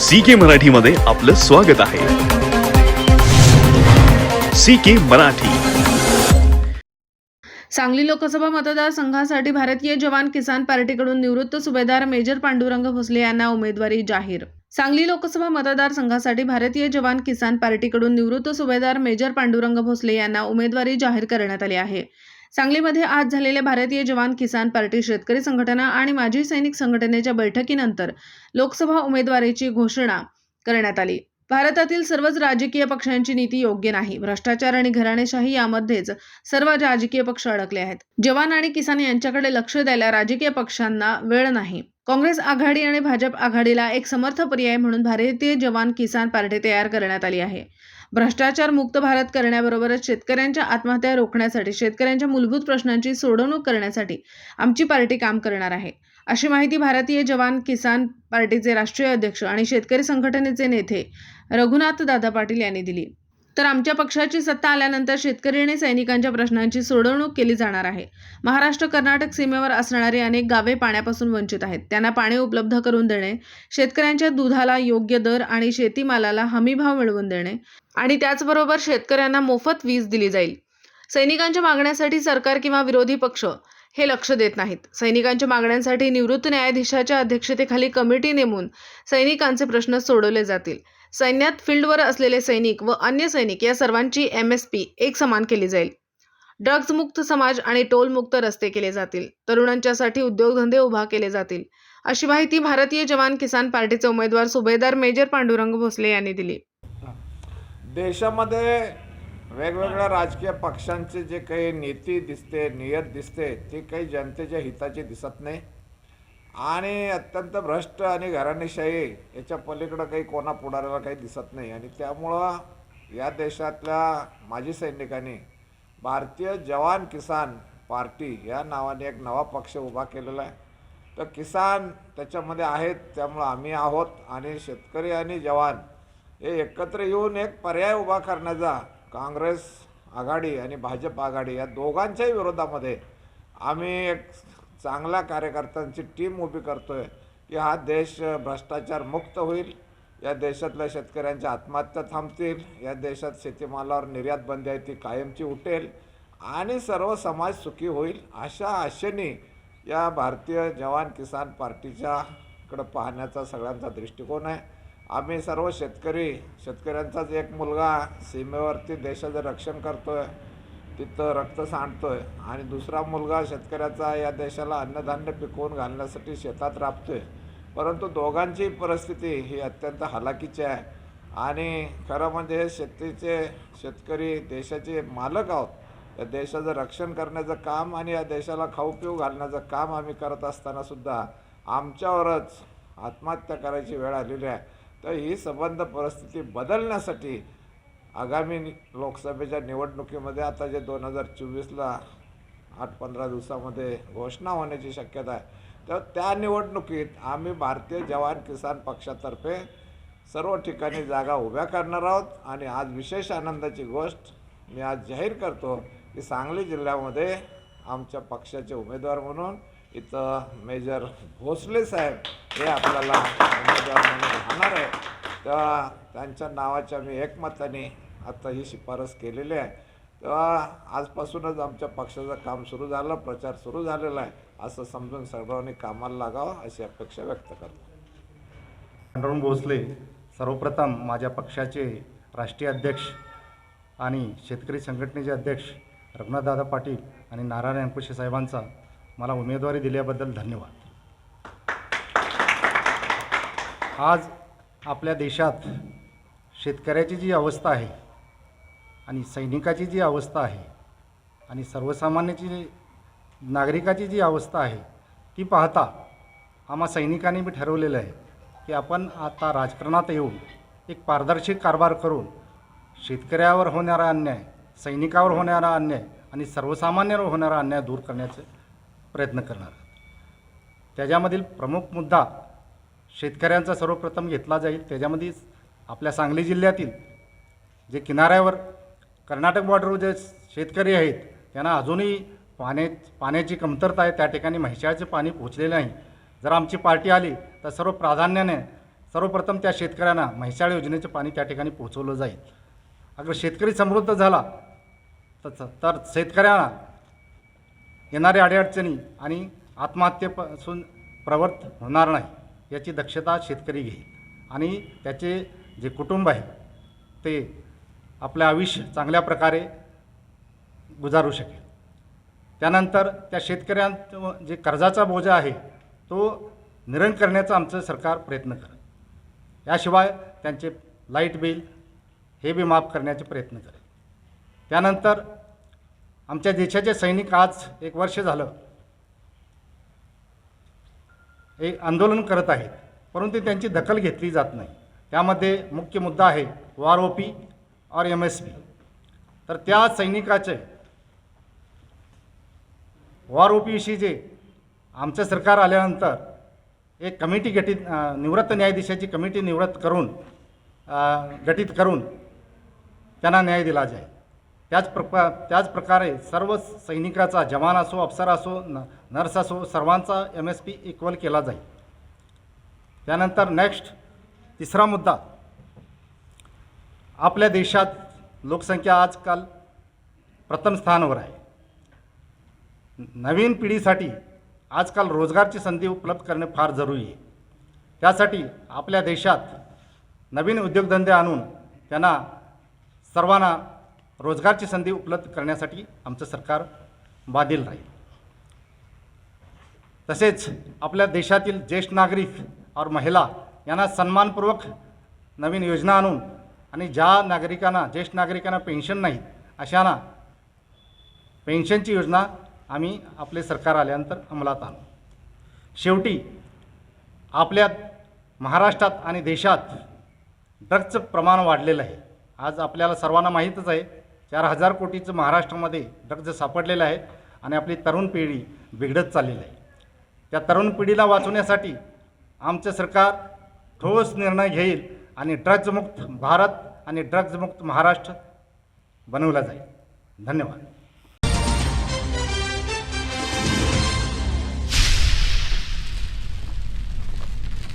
C के मराठीमध्ये आपलं स्वागत आहे. C K Marathi. Sangli Lok Sabha मतदारसंघासाठी भारतीय जवान किसान पार्टीकडून निवृत्त सुभेदार मेजर पांडुरंग भोसले यांना उमेदवारी जाहीर. सांगली लोकसभा मतदारसंघासाठी भारतीय जवान किसान पार्टीकडून निवृत्त सुभेदार मेजर पांडुरंग भोसले यांना उमेदवारी जाहीर करण्यात आली आहे. सांगलीमध्ये आज झालेल्या भारतीय जवान किसान पार्टी शेतकरी संघटना आणि माजी सैनिक संघटनेच्या बैठकीनंतर लोकसभा उमेदवारीची घोषणा करण्यात आली. भारतातील सर्वच राजकीय पक्षांची नीती योग्य नाही. भ्रष्टाचार आणि घराणेशाही यामध्येच सर्व राजकीय पक्ष अडकले आहेत. जवान आणि किसान यांच्याकडे लक्ष द्यायला राजकीय पक्षांना वेळ नाही. काँग्रेस आघाडी आणि भाजप आघाडीला एक समर्थ पर्याय म्हणून भारतीय जवान किसान पार्टी तयार करण्यात आली आहे. भ्रष्टाचार मुक्त भारत करण्याबरोबरच शेतकऱ्यांच्या आत्महत्या रोखण्यासाठी शेतकऱ्यांच्या मूलभूत प्रश्नांची सोडवणूक करण्यासाठी आमची पार्टी काम करणार आहे. अशी माहिती भारतीय जवान किसान पार्टीचे राष्ट्रीय अध्यक्ष आणि शेतकरी संघटनेचे नेते रघुनाथ दादा पाटील यांनी दिली. तर आमच्या पक्षाची सत्ता आल्यानंतर शेतकरी आणि सैनिकांच्या प्रश्नांची सोडवणूक केली जाणार आहे. महाराष्ट्र कर्नाटक सीमेवर असणारी अनेक गावे पाण्यापासून वंचित आहेत. त्यांना पाणी उपलब्ध करून देणे शेतकऱ्यांच्या दुधाला योग्य दर आणि शेतीमालाला हमीभाव मिळवून देणे आणि त्याचबरोबर शेतकऱ्यांना मोफत वीज दिली जाईल. सैनिकांच्या मागण्यासाठी सरकार किंवा विरोधी पक्ष हे लक्ष देत नाहीत. सैनिकांच्या मागण्यांसाठी निवृत्त न्यायाधीशाच्या अध्यक्षतेखाली कमिटी नेमून सैनिकांचे प्रश्न सोडवले जातील. सैन्यात फील्डवर असलेले सैनिक व अन्य सैनिक या सर्वांची एम एस पी एक समान केली जाईल. ड्रग्ज मुक्त समाज आणि टोल मुक्त रस्ते केले जातील. तरुणांच्यासाठी उद्योगधंदे उभा केले जातील. अशी माहिती भारतीय जवान किसान पार्टीचे उमेदवार सुभेदार मेजर पांडुरंग भोसले यांनी दिली. देशामध्ये वेगवेगळ्या राजकीय पक्षांचे जे काही नीती दिसते नियत दिसते ते काही जनतेच्या हिताची दिसत नाही. आणि अत्यंत भ्रष्ट आणि घराणेशाही याच्या पलीकडं काही कोणा पुढाऱ्याला काही दिसत नाही. आणि त्यामुळं या देशातल्या माजी सैनिकांनी भारतीय जवान किसान पार्टी या नावाने एक नवा पक्ष उभा केलेला आहे. तर किसान त्याच्यामध्ये आहेत त्यामुळं आम्ही आहोत आणि शेतकरी आणि जवान हे एकत्र येऊन एक पर्याय उभा करण्याचा काँग्रेस आघाडी आणि भाजप आघाडी या दोघांच्याही विरोधामध्ये आम्ही एक चांगल्या कार्यकर्त्यांची टीम उभी करतो आहे की हा देश भ्रष्टाचार मुक्त होईल. या देशातल्या शेतकऱ्यांच्या आत्महत्या थांबतील. या देशात शेतीमालावर निर्यात बंदी आहे ती कायमची उठेल. आणि सर्व समाज सुखी होईल अशा आशेने या भारतीय जवान किसान पार्टीच्याकडं पाहण्याचा सगळ्यांचा दृष्टिकोन आहे. आम्ही सर्व शेतकरी शेतकऱ्यांचाच एक मुलगा सीमेवरती देशाचं रक्षण करतो आहे तिथं रक्त सांडतोय आणि दुसरा मुलगा शेतकऱ्याचा या देशाला अन्नधान्य पिकवून घालण्यासाठी शेतात राबतोय. परंतु दोघांची परिस्थिती ही अत्यंत हलाखीची आहे. आणि खरं म्हणजे शेतीचे शेतकरी देशाचे मालक आहोत. या देशाचं रक्षण करण्याचं काम आणि या देशाला खाऊ पिऊ घालण्याचं काम आम्ही करत असताना सुद्धा आमच्यावरच आत्महत्या करायची वेळ आलेली आहे. तर ही संबंध परिस्थिती बदलण्यासाठी आगामी नि- लोकसभेच्या निवडणुकीमध्ये आता जे दोन हजार चोवीसला आठ पंधरा दिवसामध्ये घोषणा होण्याची शक्यता आहे तर त्या निवडणुकीत आम्ही भारतीय जवान किसान पक्षातर्फे सर्व ठिकाणी जागा उभ्या करणार आहोत आणि आज विशेष आनंदाची गोष्ट मी आज जाहीर करतो की सांगली जिल्ह्यामध्ये आमच्या पक्षाचे उमेदवार म्हणून इथं मेजर भोसले साहेब हे आपल्याला उमेदवार म्हणून राहणार आहे तेव्हा त्यांच्या नावाच्या मी एकमताने आता ही शिफारस केलेली आहे. तेव्हा आजपासूनच आमच्या पक्षाचं काम सुरू झालं प्रचार सुरू झालेला आहे. असं समजून सर्वांनी कामाला लागावं अशी अपेक्षा व्यक्त करतो. अरुण भोसले सर्वप्रथम माझ्या पक्षाचे राष्ट्रीय अध्यक्ष आणि शेतकरी संघटनेचे अध्यक्ष रघुनाथदादा पाटील आणि नारायण अंकुशे साहेबांचा मला उमेदवारी दिल्याबद्दल धन्यवाद. आज आपल्या देशात शेतकऱ्याची जी अवस्था आहे आणि सैनिकाची जी अवस्था आहे आणि सर्वसामान्याची नागरिकाची जी अवस्था आहे ती पाहता आम्हा सैनिकांनी बी ठरवलेलं आहे की आपण आता राजकारणात येऊन एक पारदर्शक कारभार करून शेतकऱ्यावर होणारा अन्याय सैनिकावर होणारा अन्याय आणि सर्वसामान्यावर होणारा अन्याय दूर करण्याचे प्रयत्न करणार त्याच्यामधील प्रमुख मुद्दा शेतकऱ्यांचा सर्वप्रथम घेतला जाईल. त्याच्यामध्ये आपल्या सांगली जिल्ह्यातील जे किनाऱ्यावर कर्नाटक बॉर्डरवर जे शेतकरी आहेत त्यांना अजूनही पाण्या पाण्याची कमतरता आहे. त्या ठिकाणी म्हैशाळचे पाणी पोचलेले नाही. जर आमची पार्टी आली तर सर्व प्राधान्याने सर्वप्रथम त्या शेतकऱ्यांना म्हैसाळ योजनेचे पाणी त्या ठिकाणी पोहोचवलं जाईल. अगर शेतकरी समृद्ध झाला तर तर शेतकऱ्यांना येणाऱ्या अडीअडचणी आणि आत्महत्येपासून प्रवृत्त होणार नाही. याची दक्षता शेतकरी घेईल. आणि त्याचे जे कुटुंब आहे ते आपलं आयुष्य चांगल्या प्रकारे गुजारू शकेल. त्यानंतर त्या शेतकऱ्यांचं जे कर्जाचा बोजा आहे तो निरण करण्याचा आमचं सरकार प्रयत्न करेल याशिवाय त्यांचे लाइट बिल हे बी माफ करण्याचे प्रयत्न करेल. त्यानंतर आमच्या देशाचे सैनिक आज एक वर्ष झालं एक आंदोलन करत आहेत. परंतु त्यांची दखल घेतली जात नाही. त्यामध्ये मुख्य मुद्दा आहे वार ओ पी और एम एस पी तर त्या सैनिकाचे वार ओ पीविषयी जे आमचं सरकार आल्यानंतर एक कमिटी गठीत निवृत्त न्यायाधीशाची कमिटी निवृत्त करून गठीत करून त्यांना न्याय दिला जाईल. त्याच प्रका त्याच प्रकारे सर्व सैनिकाचा जवान असो अफसर असो न नर्स असो सर्वांचा एम एस पी इक्वल केला जाईल. त्यानंतर नेक्स्ट तिसरा मुद्दा. आपल्या देशात लोकसंख्या आजकाल प्रथम स्थानावर आहे. नवीन पिढीसाठी आजकाल रोजगारची संधी उपलब्ध करणे फार जरुरी आहे. त्यासाठी आपल्या देशात नवीन उद्योगधंदे आणून त्यांना सर्वांना रोजगारची संधी उपलब्ध करण्यासाठी आमचं सरकार बाधील राहील. तसेच आपल्या देशातील ज्येष्ठ नागरिक और महिला यांना सन्मानपूर्वक नवीन योजना आणून आणि ज्या नागरिकांना ज्येष्ठ नागरिकांना पेन्शन नाही अशांना पेन्शनची योजना आम्ही आपले सरकार आल्यानंतर अंमलात आणू. शेवटी आपल्या महाराष्ट्रात आणि देशात ड्रग्जचं प्रमाण वाढलेलं आहे. आज आपल्याला सर्वांना माहीतच आहे चार हजार कोटीचं महाराष्ट्रामध्ये ड्रग्ज सापडलेलं आहे आणि आपली तरुण पिढी बिघडत चाललेली आहे. त्या तरुण पिढीला वाचवण्यासाठी आमचं सरकार ठोस निर्णय घेईल आणि ड्रग्जमुक्त भारत आणि ड्रग्जमुक्त महाराष्ट्र बनवला जाईल. धन्यवाद.